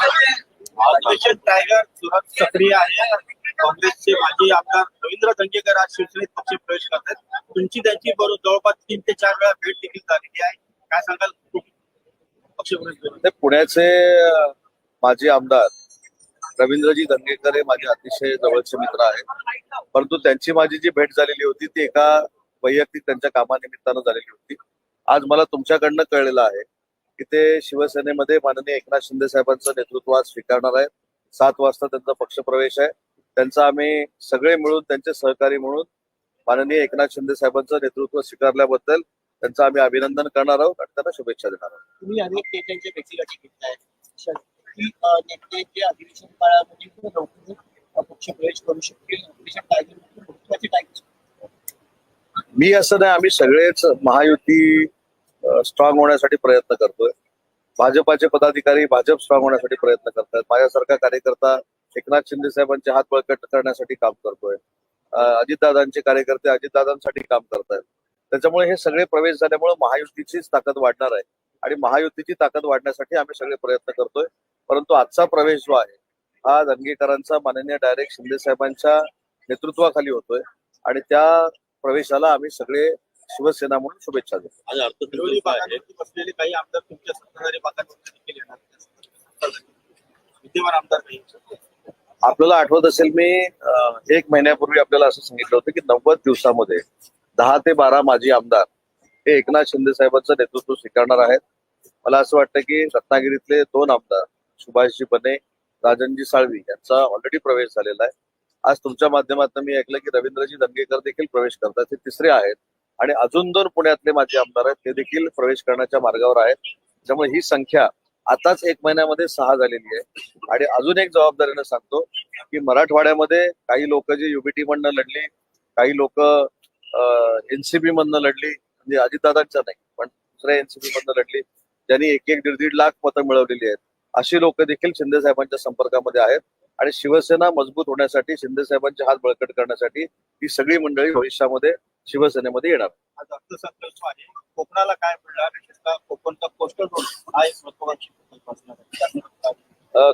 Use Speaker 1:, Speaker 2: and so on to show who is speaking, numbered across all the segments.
Speaker 1: Tiger जोरात सक्रिय आहे. काँग्रेसचे माजी आमदार रवींद्र दंगेकर आज शिवसेनेत पक्ष प्रवेश करतात. तुमची त्यांची बरोबर जवळपास तीन ते चार वेळा भेट देखील झालेली आहे. काय सांगाल? पक्ष प्रवेश
Speaker 2: पुण्याचे माजी आमदार रवींद्रजी दंगेकर हे माझे अतिशय जवळचे मित्र आहेत. परंतु त्यांची माझी जी भेट झालेली होती ती एका वैयक्तिक त्यांच्या कामानिमित्तानं झालेली होती. आज मला तुमच्याकडनं कळलेलं आहे की ते शिवसेनेमध्ये माननीय एकनाथ शिंदे साहेबांचं नेतृत्व आज स्वीकारणार आहेत सात वाजता त्यांचा पक्षप्रवेश आहे. त्यांचा आम्ही सगळे मिळून त्यांचे सहकारी म्हणून माननीय एकनाथ शिंदे साहेबांचं नेतृत्व स्वीकारल्याबद्दल त्यांचं आम्ही अभिनंदन करणार आहोत आणि त्यांना शुभेच्छा देणार आहोत.
Speaker 3: तुम्ही अनेक नेत्यांच्या भेटीगाठी घेतलाय. अधिवेशन काळामध्ये पक्षप्रवेश करू शकतील.
Speaker 2: मी असं नाही आम्ही सगळेच महायुती स्ट्रॉंग होण्यासाठी प्रयत्न करतोय. भाजपाचे पदाधिकारी भाजप स्ट्रॉंग होण्यासाठी प्रयत्न करतात माझ्यासारखा कार्यकर्ता एकनाथ शिंदे साहेबांचे हात बळकट करण्यासाठी काम करतोय. अजितदादांचे कार्यकर्ते अजितदादांसाठी काम करतायत. त्याच्यामुळे हे सगळे प्रवेश झाल्यामुळे महायुतीचीच ताकद वाढणार आहे. आणि महायुतीची ताकद वाढण्यासाठी आम्ही सगळे प्रयत्न करतोय. परंतु आजचा प्रवेश जो आहे हा दंगेकरांचा माननीय डायरेक्ट शिंदे साहेबांच्या नेतृत्वाखाली होतोय. आणि त्या प्रवेशाला आम्ही सगळे शिवसेना म्हणून शुभेच्छा देतो. आपल्याला आठवत असेल मी एक महिन्यापूर्वी आपल्याला असं सांगितलं होतं की नव्वद दिवसामध्ये दहा ते बारा माजी आमदार हे एकनाथ शिंदे साहेबांचं नेतृत्व स्वीकारणार आहेत. मला असं वाटतं की रत्नागिरीतले दोन आमदार सुभाषजी बने राजनजी साळवी यांचा ऑलरेडी प्रवेश झालेला आहे. आज तुमच्या माध्यमातून मी ऐकलं की रवींद्रजी दंगेकर देखील प्रवेश करतात. ते तिसरे आहेत. आणि अजून दोन पुण्यातले माजी आमदार आहेत ते देखील प्रवेश करण्याच्या मार्गावर आहेत. त्यामुळे ही संख्या आताच एक महिन्यामध्ये सहा झालेली आहे. आणि अजून एक जबाबदारीनं सांगतो की मराठवाड्यामध्ये काही लोक जी युबीटी मधनं लढली काही लोक एनसीबी मधनं लढली म्हणजे अजितदादांच्या नाही पण दुसऱ्या एनसीबी मधनं लढली ज्यांनी एक एक दीड दीड लाख मतं मिळवलेली आहेत. अशी लोक देखील शिंदे साहेबांच्या संपर्कामध्ये आहेत. आणि शिवसेना मजबूत होण्यासाठी शिंदे साहेबांचे हात बळकट करण्यासाठी ही सगळी मंडळी भविष्यामध्ये शिवसेनेमध्ये येणार.
Speaker 1: आज अर्थसंकल्प आहे कोकणाला काय मिळणार कोकणचा कोस्टल रोड हा एक महत्वाची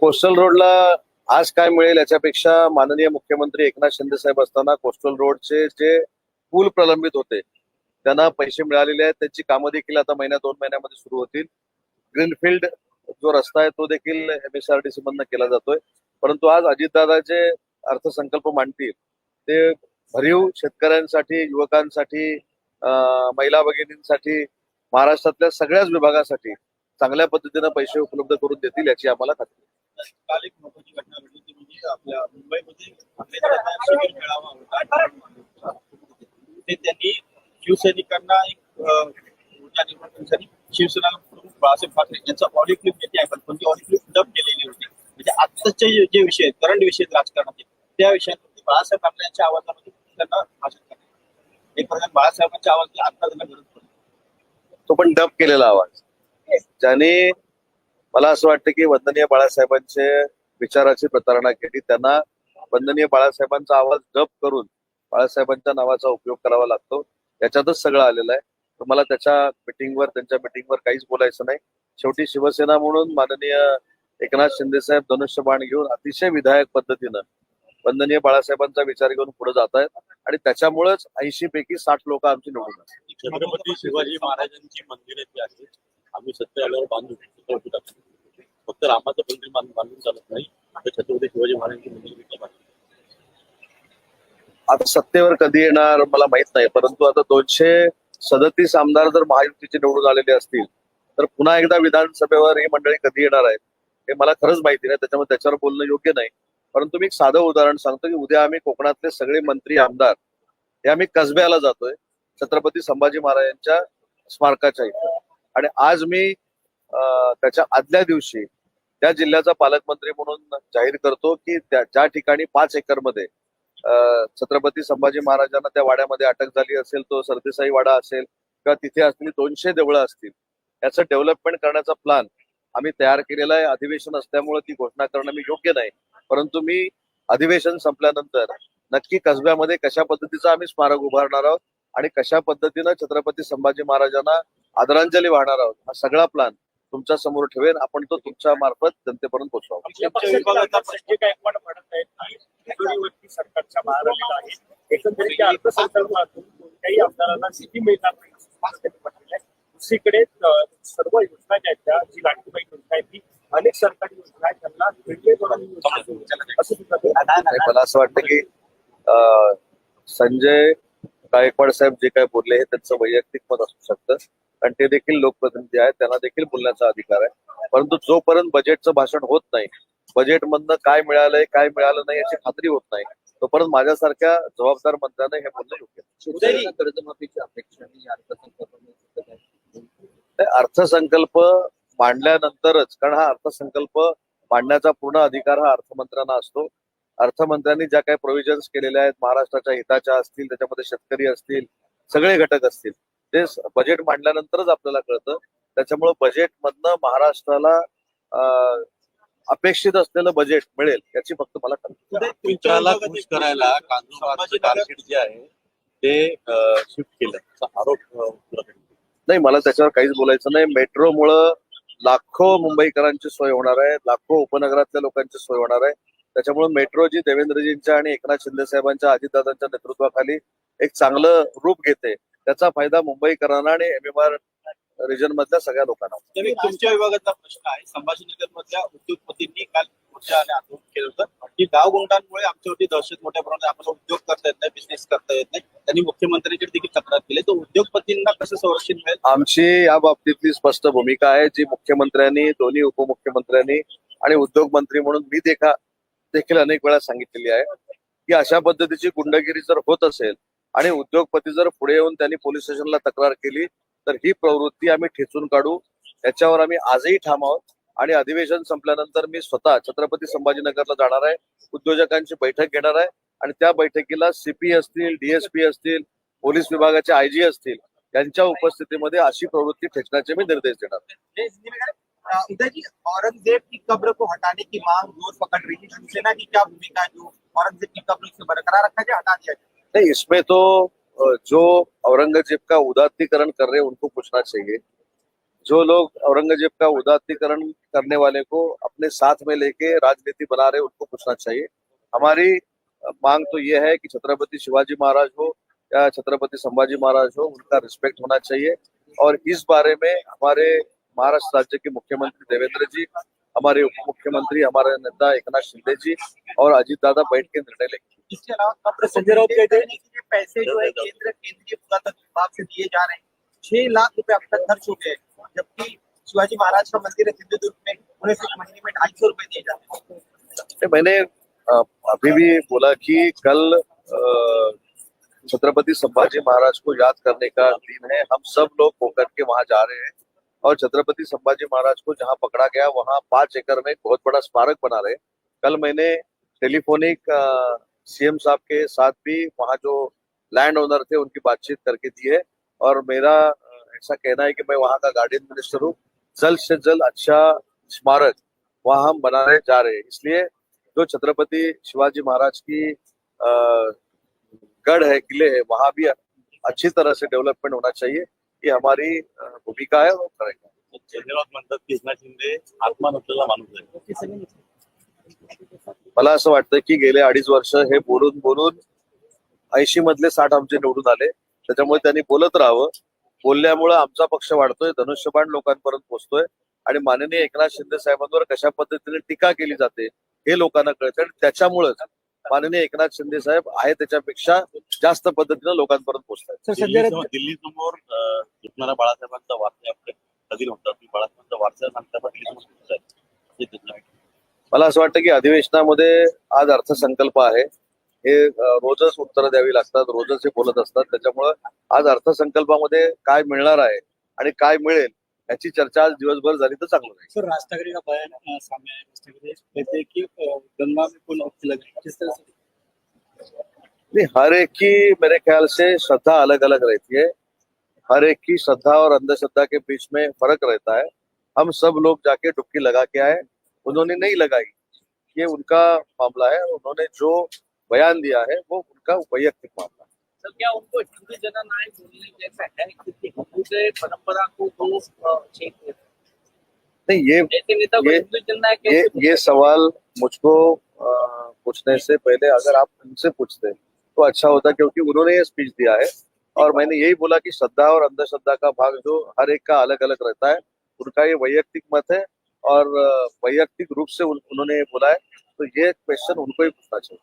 Speaker 2: कोस्टल रोडला आज काय मिळेल याच्यापेक्षा माननीय मुख्यमंत्री एकनाथ शिंदे साहेब असताना कोस्टल रोडचे जे पूल प्रलंबित होते त्यांना पैसे मिळालेले आहेत. त्यांची कामं देखील आता महिन्या दोन महिन्यामध्ये सुरू होतील. ग्रीनफील्ड जो रस्ता आहे तो देखील एमएसआरटीसी मधनं केला जातोय. परंतु आज अजितदादा जे अर्थसंकल्प मांडतील ते भरीव शेतकऱ्यांसाठी युवकांसाठी महिला भगिनींसाठी महाराष्ट्रातल्या सगळ्याच विभागासाठी चांगल्या पद्धतीनं पैसे उपलब्ध करून देतील याची आम्हाला खात्री
Speaker 1: काल एक महत्वाची घटना घडली ती म्हणजे आपल्या मुंबईमध्ये त्यांनी शिवसैनिकांना एक ऊर्जा निर्माण करण्यासाठी शिवसेना प्रमुख बाळासाहेब ठाकरे यांचा ऑडिओ क्लिप घेते आहे. पण ती ऑडिओ क्लिप डब केलेली होती? म्हणजे आत्ताचे जे- विषय आहेत करंट विषय आहेत राजकारणाचे त्या विषयात बाळासाहेब ठाकरे यांच्या आवाजामध्ये त्यांना भाषण करणे एक प्रकार बाळासाहेबांच्या आवाजाला आता त्यांना गरज पडते
Speaker 2: तो पण डब केलेला आवाज. ज्याने मला असं वाटतं की वंदनीय बाळासाहेबांचे विचाराची प्रतारणा केली त्यांना वंदनीय बाळासाहेबांचा आवाज डब करून बाळासाहेबांच्या नावाचा उपयोग करावा लागतो. याच्यातच सगळं आलेलं आहे. तर मला त्याच्या मिटिंगवर त्यांच्या मिटिंगवर काहीच बोलायचं नाही. शेवटी शिवसेना म्हणून माननीय एकनाथ शिंदे साहेब धनुष्यबाण घेऊन अतिशय विधायक पद्धतीनं वंदनीय बाळासाहेबांचा विचार घेऊन पुढे जात आहेत आणि त्याच्यामुळेच ऐंशी पैकी साठ लोक आमची निवडून आहेत.
Speaker 4: छत्रपती शिवाजी महाराजांची मंदिरे जी आहेत आम्ही सत्य आल्यावर बांधू छत्रपती टाकतो. फक्त रामाचं मंदिर बांध- बांधून चालत नाही तर छत्रपती शिवाजी महाराजांची मंदिर.
Speaker 2: आता सत्तेवर कधी येणार मला माहीत नाही परंतु आता दोनशे सदतीस आमदार जर महायुतीचे निवडून आलेले असतील तर पुन्हा एकदा विधानसभेवर ही मंडळी कधी येणार आहेत हे मला खरंच माहिती नाही त्याच्यामुळे त्याच्यावर बोलणं योग्य नाही परंतु मी एक साधं उदाहरण सांगतो की उद्या आम्ही कोकणातले सगळे मंत्री आमदार हे आम्ही कसब्याला जातोय छत्रपती संभाजी महाराजांच्या स्मारकाच्या इथं. आणि आज मी त्याच्या आदल्या दिवशी त्या जिल्ह्याचा पालकमंत्री म्हणून जाहीर करतो की त्या ज्या ठिकाणी पाच एकरमध्ये छत्रपती संभाजी महाराजांना त्या वाड्यामध्ये अटक झाली असेल तो सरदेसाई वाडा असेल किंवा तिथे असलेली दोनशे देवळं असतील याचं डेव्हलपमेंट करण्याचा प्लॅन आम्ही तयार केलेला आहे. अधिवेशन असल्यामुळे ती घोषणा करणं मी योग्य नाही. परंतु मी अधिवेशन संपल्यानंतर नक्की कसब्यामध्ये कशा पद्धतीचा आम्ही स्मारक उभारणार आहोत आणि कशा पद्धतीनं छत्रपती संभाजी महाराजांना आदरांजली वाहणार आहोत हा सगळा प्लॅन तुमच्यासमोर ठेवेन. आपण तो तुमच्या मार्फत जनतेपर्यंत पोहोचवा
Speaker 3: दुसरीकडे सर्व योजना ज्या आहेत त्या जी लाडकीबाई योजना आहे ती अनेक सरकारी योजना आहेत त्यांना आहे. असं
Speaker 2: मला असं वाटतं की संजय गायकवाड साहेब जे काय बोलले हे त्यांचं वैयक्तिक मत असू शकतं. कारण ते देखील लोकप्रतिनिधी आहेत त्यांना देखील बोलण्याचा अधिकार आहे. परंतु जोपर्यंत बजेटचं भाषण होत नाही बजेट मधनं काय मिळालंय काय मिळालं नाही याची खात्री होत नाही तोपर्यंत माझ्यासारख्या जबाबदार मंत्र्यांना हे बोलणं योग्य
Speaker 3: कर्जमाफीची अपेक्षा
Speaker 2: अर्थसंकल्प मांडल्यानंतरच कारण हा अर्थसंकल्प मांडण्याचा पूर्ण अधिकार हा अर्थमंत्र्यांना असतो. अर्थमंत्र्यांनी ज्या काही प्रोव्हिजन्स केलेल्या आहेत महाराष्ट्राच्या हिताच्या असतील त्याच्यामध्ये शेतकरी असतील सगळे घटक असतील ते बजेट मांडल्यानंतरच आपल्याला कळतं. त्याच्यामुळे बजेट मधनं महाराष्ट्राला अपेक्षित असलेलं बजेट मिळेल याची फक्त मला
Speaker 4: खुश करायला टार्गेट जे आहे ते शिफ्ट केलं आरोप
Speaker 2: नाही मला त्याच्यावर काहीच बोलायचं नाही. मेट्रोमुळं लाखो मुंबईकरांची सोय होणार आहे लाखो उपनगरातल्या लोकांची सोय होणार आहे. त्याच्यामुळे मेट्रो जी देवेंद्रजींच्या आणि एकनाथ शिंदे साहेबांच्या अजितदादांच्या नेतृत्वाखाली एक चांगलं रूप घेते. त्याचा फायदा मुंबईकरांना आणि एम एम आर रिजन मधल्या सगळ्या लोकांना.
Speaker 1: तुमच्या विभागाचा प्रश्न आहे. संभाजीनगर मधल्या उद्योगपतींनी काल मोर्चाने आंदोलन केलं होतं. की गाव गुंडांमुळे आमच्यावरती दहशत मोठ्या प्रमाणात आम्हाला उद्योग करता येत नाही बिझनेस करता येत नाही. त्यांनी मुख्यमंत्र्यांकडे देखील तक्रार केली. तर उद्योगपतींना कसं संरक्षण मिळेल?
Speaker 2: आमची या बाबतीतली स्पष्ट भूमिका आहे जी मुख्यमंत्र्यांनी दोन्ही उपमुख्यमंत्र्यांनी आणि उद्योग मंत्री म्हणून मी देखा देखील अनेक वेळा सांगितलेली आहे की अशा पद्धतीची गुंडगिरी जर होत असेल आणि उद्योगपती जर पुढे येऊन त्यांनी पोलीस स्टेशनला तक्रार केली तर ही प्रवृत्ती आम्ही ठेचून काढू. याच्यावर आम्ही आजही ठाम आहोत. आणि अधिवेशन संपल्यानंतर मी स्वतः छत्रपती संभाजीनगरला जाणार आहे. उद्योजकांची बैठक घेणार आहे. आणि त्या बैठकीला सीपी असतील डीएसपी असतील पोलीस विभागाचे आयजी असतील यांच्या उपस्थितीमध्ये अशी प्रवृत्ति ठेचण्याचे मी निर्देश देणार.
Speaker 3: औरंगजेब की कब्र को हटाने की मांग जोर पकड़ रही है? शिवसेना की क्या भूमिका जो औरंगजेब की कब्र से बरकरार रखा जाए हटा दिया जाए?
Speaker 2: नहीं इसमें तो जो औरंगज़ेब का उदात्तीकरण कर रहे हैं, उनको पूछना चाहिए। जो लोग औरंगज़ेब का उदात्तीकरण करने वाले को अपने साथ में लेके राजनीति बना रहे उनको पूछना चाहिए। हमारी मांग तो ये है कि छत्रपति शिवाजी महाराज हो या छत्रपति संभाजी महाराज हो, उनका रिस्पेक्ट होना चाहिए। और इस बारे में हमारे महाराष्ट्र राज्य के मुख्यमंत्री देवेंद्र जी, हमारे उप मुख्यमंत्री हमारे नेता एकनाथ शिंदे जी और अजीत दादा बैठ के निर्णय लेंगे।
Speaker 3: इसके अलावा कब्र संजय राउत कहते हैं कि पैसे जो है केंद्र केंद्रीय पुरातत्व विभाग से दिए जा रहे हैं। छह लाख रुपए अब तक खर्च हो गए जबकि शिवाजी महाराज का मंदिर है सिंधुदुर्ग में उन्हें सिर्फ़ महीने में ढाई सौ रुपए दिए जाते हैं।
Speaker 2: मैंने अभी भी बोला कि कल छत्रपति संभाजी महाराज को याद करने का दिन है। हम सब लोग होकर के वहाँ जा रहे हैं और छत्रपति संभाजी महाराज को जहाँ पकड़ा गया वहाँ पाँच एकड़ में बहुत बड़ा स्मारक बना रहे कल मैंने टेलीफोनिक सीएम साहब के साथ भी वहाँ जो लैंड ओनर थे उनकी बातचीत करके दी है। और मेरा ऐसा कहना है कि मैं वहाँ का गार्डियन मिनिस्टर हूँ। जल्द से जल्द अच्छा स्मारक वहाँ हम बनाने जा रहे हैं। इसलिए जो छत्रपति शिवाजी महाराज की अ, गढ़ है किले है वहाँ भी अच्छी तरह से डेवलपमेंट होना चाहिए ये हमारी भूमिका है और करेंगे
Speaker 4: चंद्रबाब म्हणतात की एकनाथ शिंदे आत्मा नसलेला माणूस आहे
Speaker 2: मला असं वाटतं की गेले अडीच वर्ष हे बोलून बोलून ऐंशी मधले साठ आमचे निवडून आले. त्याच्यामुळे त्यांनी बोलत राहावं. बोलल्यामुळे आमचा पक्ष वाढतोय धनुष्यबाण लोकांपर्यंत पोहोचतोय आणि माननीय एकनाथ शिंदे साहेबांवर कशा पद्धतीने टीका केली जाते हे लोकांना कळतं आणि त्याच्यामुळेच माननीय एकनाथ शिंदे साहेब आहे त्याच्यापेक्षा जास्त पद्धतीने लोकांपर्यंत पोहोचतात
Speaker 4: दिल्ली समोर बाळासाहेबांचा वारसा आपल्या. कधी नव्हता बाळासाहेबांचा वारसा सांगता पण दिल्ली समोर आहे असे त्याचं आहे.
Speaker 2: मला असं वाटतं की अधिवेशनामध्ये आज अर्थसंकल्प आहे. हे रोजच उत्तरं द्यावी लागतात रोजच हे बोलत असतात. त्याच्यामुळं आज अर्थसंकल्पामध्ये काय मिळणार आहे आणि काय मिळेल याची चर्चा आज दिवसभर झाली तर चांगलं राहील.
Speaker 5: सर राज ठाकरे का बयान सामने आया कहते हैं कि गंगा में कोई नौकी लगी? किस तरह से?
Speaker 2: नहीं हर एक की मेरे ख्याल से श्रद्धा अलग अलग रहती है. हर एक की श्रद्धा और अंधश्रद्धा के बीच में फर्क रहता है. हम सब लोग जाके डुबकी लगा के आए उन्होंने नहीं लगाई। ये उनका मामला है। उन्होंने जो बयान दिया है वो उनका वैयक्तिक मामला है।
Speaker 3: सर क्या उनको हिंदू जननायक बोलने जैसा है? क्योंकि हिंदू के परंपरा को हैं।
Speaker 2: नहीं ये ये ये ये सवाल मुझको पूछने से पहले अगर आप उनसे पूछते तो अच्छा होता क्योंकि उन्होंने ये स्पीच दिया है। और मैंने यही बोला कि श्रद्धा और अंधश्रद्धा का भाग जो हर एक का अलग अलग रहता है उनका ये वैयक्तिक मत है। और वैयक्तिक रूप से उन, उन्होंने बोला है तो ये क्वेश्चन उनको ही पूछना चाहिए।